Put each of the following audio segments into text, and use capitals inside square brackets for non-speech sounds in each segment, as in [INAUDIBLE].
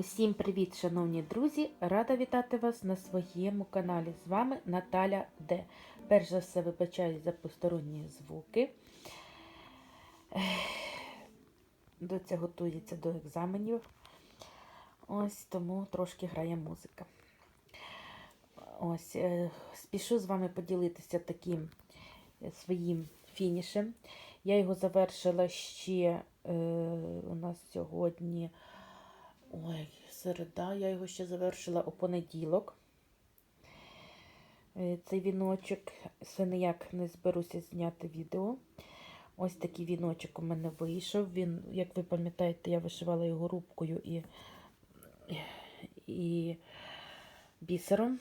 Усім привіт, шановні друзі! Рада вітати вас на своєму каналі. З вами Наталя Д. Перш за все, вибачаю за посторонні звуки. Доця готується до екзаменів. Ось тому трошки грає музика. Ось, е, спішу з вами поділитися таким е, своїм фінішем. Я його завершила ще е, у нас сьогодні. Ой, середа, я його ще завершила у понеділок. Е, Цей віночок. Все ніяк не зберуся зняти відео. Ось такий віночок у мене вийшов. Він, як ви пам'ятаєте, я вишивала його рубкою і, і бісером.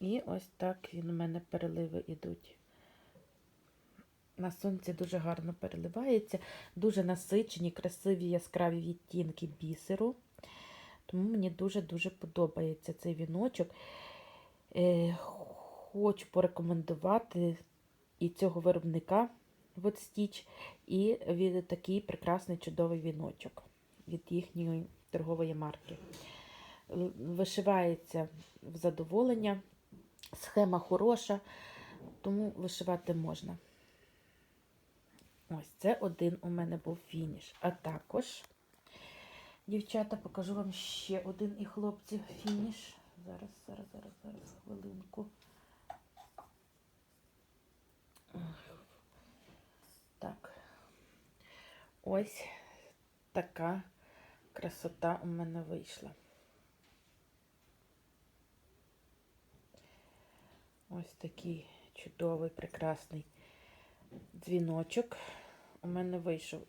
І ось так він у мене переливи йдуть. На сонці дуже гарно переливається, дуже насичені, красиві яскраві відтінки бісеру. Тому мені дуже-дуже подобається цей віночок. Е, хочу порекомендувати і цього виробника от Stitch, і від такий прекрасний чудовий віночок від їхньої торгової марки. Вишивається в задоволення, схема хороша, тому вишивати можна. Ось це один у мене був фініш. А також, дівчата, покажу вам ще один і хлопці фініш. Зараз, зараз, зараз, зараз, хвилинку. Так. Ось така красота у мене вийшла. Ось такий чудовий, прекрасний дзвіночок у мене вийшов.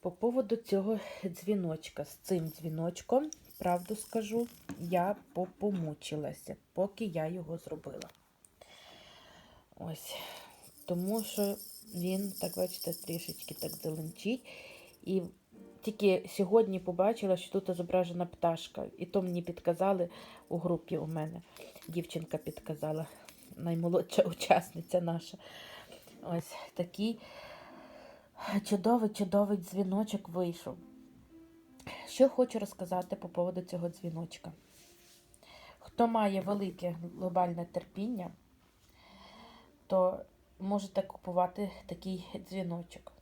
По поводу цього дзвіночка, з цим дзвіночком, правду скажу, я попомучилася, поки я його зробила. Ось. Тому що він, так бачите, трішечки так зеленчить. І тільки сьогодні побачила, що тут зображена пташка. І то мені підказали у групі у мене. Дівчинка підказала, наймолодша [LAUGHS] учасниця наша. Ось такий чудовий-чудовий дзвіночок вийшов. Що хочу розказати по поводу цього дзвіночка. Хто має велике глобальне терпіння, то можете купувати такий дзвіночок.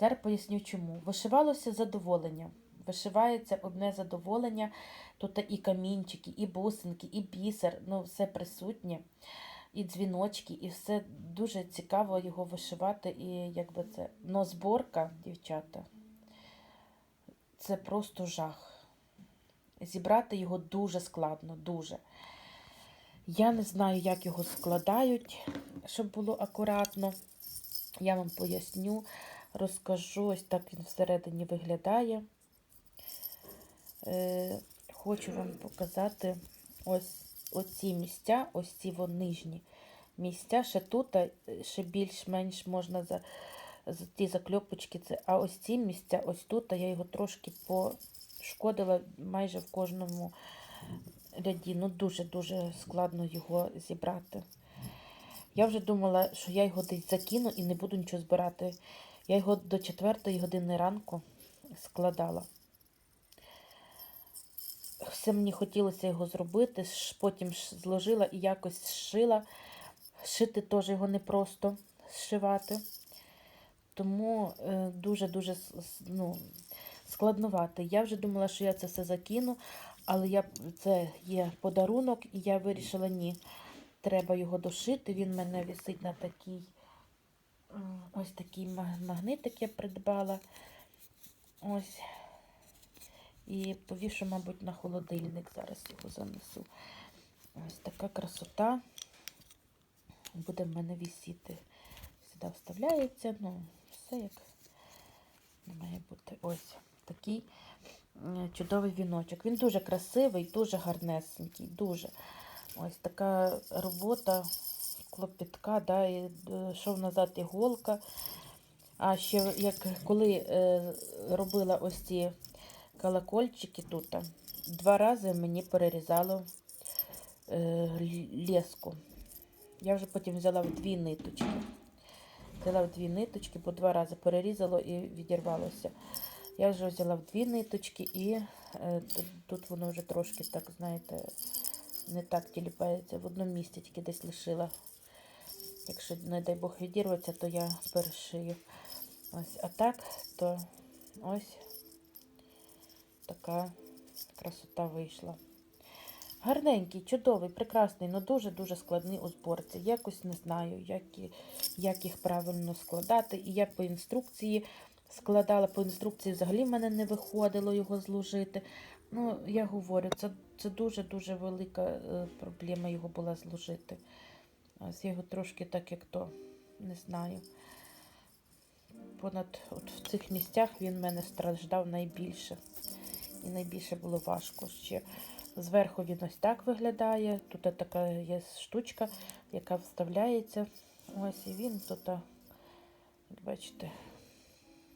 Зараз поясню чому. Вишивалося задоволення. Вишивається одне задоволення. Тут і камінчики, і бусинки, і бісер, ну все присутнє і дзвіночки, і все дуже цікаво його вишивати. І якби це. Но зборка, дівчата, це просто жах. Зібрати його дуже складно, дуже. Я не знаю, як його складають, щоб було акуратно. Я вам поясню, розкажу, ось так він всередині виглядає. Е, хочу вам показати ось оці місця, ось ці вон нижні місця, ще тут, ще більш-менш можна за, за ті закльопочки. Це, а ось ці місця, ось тут, я його трошки пошкодила майже в кожному ряді. Ну, дуже-дуже складно його зібрати. Я вже думала, що я його десь закину і не буду нічого збирати. Я його до 4 години ранку складала. Все мені хотілося його зробити, потім зложила і якось зшила. Шити теж його непросто зшивати. Тому е, дуже-дуже ну, складновато. Я вже думала, що я це все закину, але я, це є подарунок, і я вирішила, ні, треба його дошити. Він в мене висить на такий ось такий магнитик я придбала. Ось. І повішу, мабуть, на холодильник. Зараз його занесу. Ось така красота буде в мене висіти. Сюди вставляється, ну, все як має бути. Ось такий чудовий віночок. Він дуже красивий, дуже гарнесенький, дуже. Ось така робота клопітка, да, і е, йшов назад іголка. А ще як коли е, робила ось ці колокольчики тут, два рази мені перерізало е, леску. Я вже потім взяла в дві ниточки. Взяла в дві ниточки, бо два рази перерізало і відірвалося. Я вже взяла в дві ниточки і е, тут, тут воно вже трошки так, знаєте, не так тіліпається. В одному місці тільки десь лишила. Якщо, не дай Бог, відірветься, то я перешию. Ось, а так, то ось така красота вийшла. Гарненький, чудовий, прекрасний, але дуже-дуже складний у зборці. Якось не знаю, як, як їх правильно складати. І я по інструкції складала, по інструкції взагалі в мене не виходило його зложити. Ну, я говорю, це, дуже-дуже велика е, проблема його була зложити. Ось його трошки так, як то, не знаю. Понад от в цих місцях він мене страждав найбільше. І найбільше було важко ще. Зверху він ось так виглядає. Тут така є штучка, яка вставляється. Ось і він тут, бачите,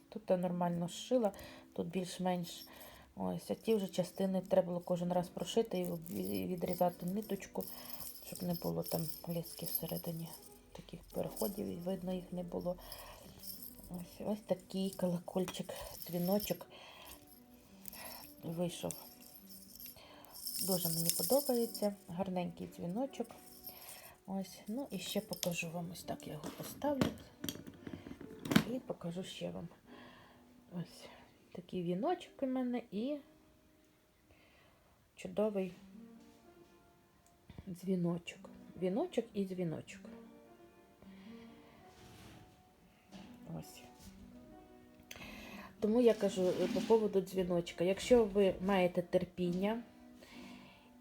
тут нормально зшила, тут більш-менш. Ось, а ті вже частини треба було кожен раз прошити і відрізати ниточку, щоб не було там ліски всередині. Таких переходів і видно їх не було. Ось, ось такий колокольчик, дзвіночок вийшов. Дуже мені подобається. Гарненький дзвіночок. Ось, ну і ще покажу вам ось так я його поставлю. І покажу ще вам. Ось такий віночок у мене і чудовий дзвіночок. Віночок і дзвіночок. Ось. Тому я кажу е, по поводу дзвіночка. Якщо ви маєте терпіння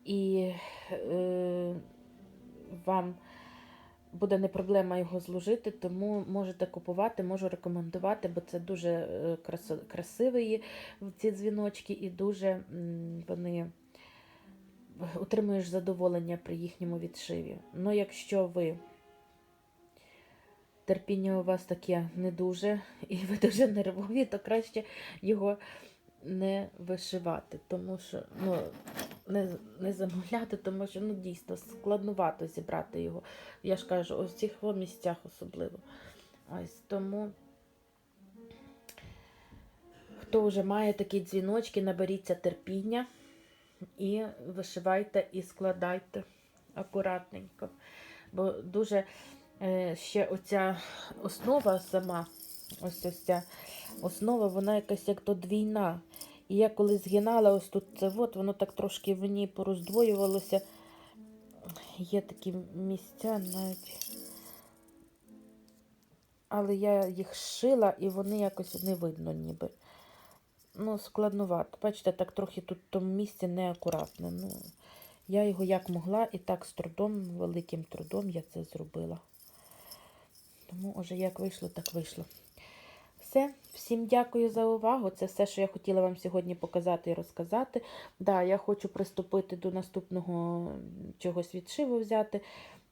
і е, вам буде не проблема його зложити, тому можете купувати, можу рекомендувати, бо це дуже е, красиві ці дзвіночки і дуже вони отримуєш задоволення при їхньому відшиві. Ну, якщо ви терпіння у вас таке не дуже, і ви дуже нервові, то краще його не вишивати, тому що ну, не, не замовляти, тому що ну, дійсно складнувато зібрати його. Я ж кажу, ось цих місцях особливо. Ось тому. Хто вже має такі дзвіночки, наберіться терпіння і вишивайте і складайте акуратненько. Бо дуже ще оця основа сама, ось ось ця основа, вона якась як то двійна. І я коли згинала ось тут це от, воно так трошки в ній пороздвоювалося. Є такі місця навіть. Але я їх шила і вони якось не видно ніби. Ну, складновато. Бачите, так трохи тут в тому місці неакуратно. Ну, я його як могла і так з трудом, великим трудом я це зробила. Тому вже як вийшло, так вийшло. Все, всім дякую за увагу. Це все, що я хотіла вам сьогодні показати і розказати. Да, я хочу приступити до наступного чогось відшиву взяти.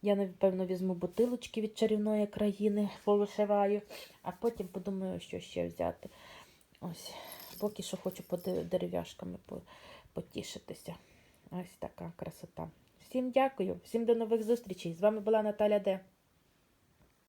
Я, напевно, візьму бутилочки від чарівної країни, повишиваю, а потім подумаю, що ще взяти. Ось, поки що хочу по дерев'яшками потішитися. Ось така красота. Всім дякую, всім до нових зустрічей. З вами була Наталя Де.